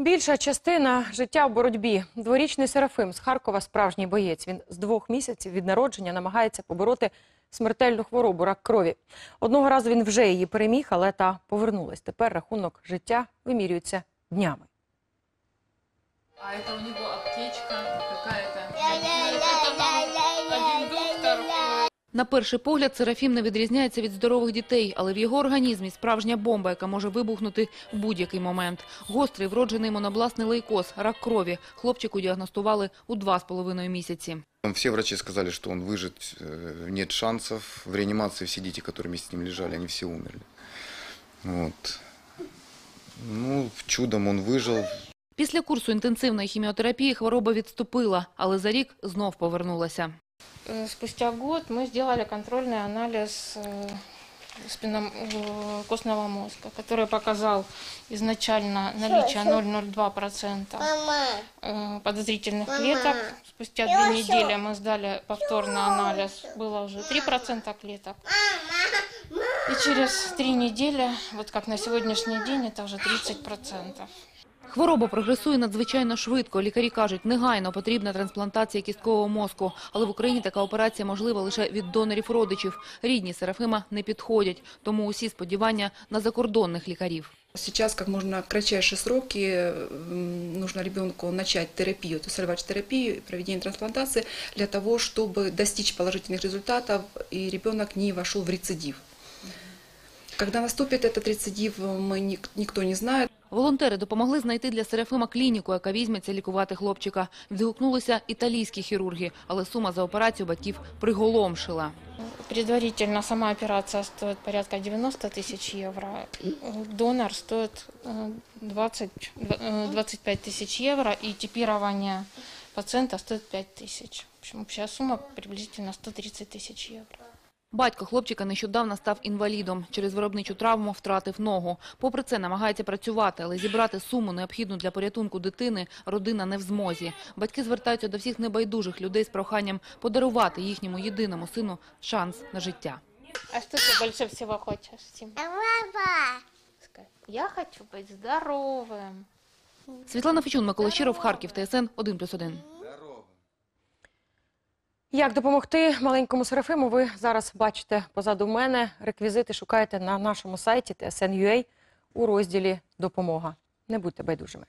Більша частина життя в боротьбі. Дворічний Серафим з Харкова справжній боєць. Він з двох місяців від народження намагається побороти смертельну хворобу рак крові. Одного разу він вже її переміг, але та повернулась. Тепер рахунок життя вимірюється днями. А це у нього аптечка На перший погляд Серафім не відрізняється від здорових дітей, але в його організмі справжня бомба, яка може вибухнути в будь-який момент. Гострий вроджений монобластний лейкоз, рак крові. Хлопчику діагностували у два з половиною місяці. Все врачи сказали, что он выжить э, нет шансов. В реанимации все дети, которые вместе с ним лежали, они все умерли. Вот. Ну, чудом он выжил. Після курсу інтенсивної хіміотерапії хвороба відступила, але за рік знов повернулася. Э, Спустя год мы сделали контрольный анализ э, спинном- э, костного мозга, который показал изначально наличие 0,02% э, подозрительных клеток. Спустя две недели мы сдали повторный анализ, было уже 3% клеток. И через три недели, вот как на сегодняшний день, это уже 30%. Хвороба прогресує надзвичайно швидко. Лікарі кажуть, негайно потрібна трансплантація кісткового мозку. Але в Україні така операція можлива лише від донорів родичів. Рідні Серафима не підходять, тому усі сподівання на закордонних лікарів. Сейчас как можно в кратчайшие сроки м, нужно ребенку начать терапию, то есть сальвач-терапию, проведение трансплантации для того, чтобы достичь положительных результатов и ребенок не вошел в рецидив. Когда наступит этот рецидив, мы ник- никто не знает. Волонтери допомогли знайти для Серафима клініку, яка візьметься лікувати хлопчика. Відгукнулися італійські хірурги, але сума за операцію батьків приголомшила. Предварительно сама операция стоит порядка 90 тысяч евро. Донор стоит э, 20, э, 25 тысяч евро, и типирование пациента стоит 5 тысяч. В общем, общая сумма приблизительно 130 тысяч евро. Батько хлопчика нещодавно став інвалідом. Через виробничу травму втратив ногу. Попри це намагається працювати, але зібрати суму, необхідну для порятунку дитини, родина не в змозі. Батьки звертаються до всіх небайдужих людей з проханням подарувати їхньому єдиному сину шанс на життя. А что ты больше всего хочешь, Тим? Я хочу быть здоровым. Світлана Фечун, Микола Щиров, Харків, ТСН 1+,1. Як допомогти маленькому Серафиму, ви зараз бачите позаду мене. Реквізити шукаєте на нашому сайті TSN.ua у розділі «Допомога». Не будьте байдужими.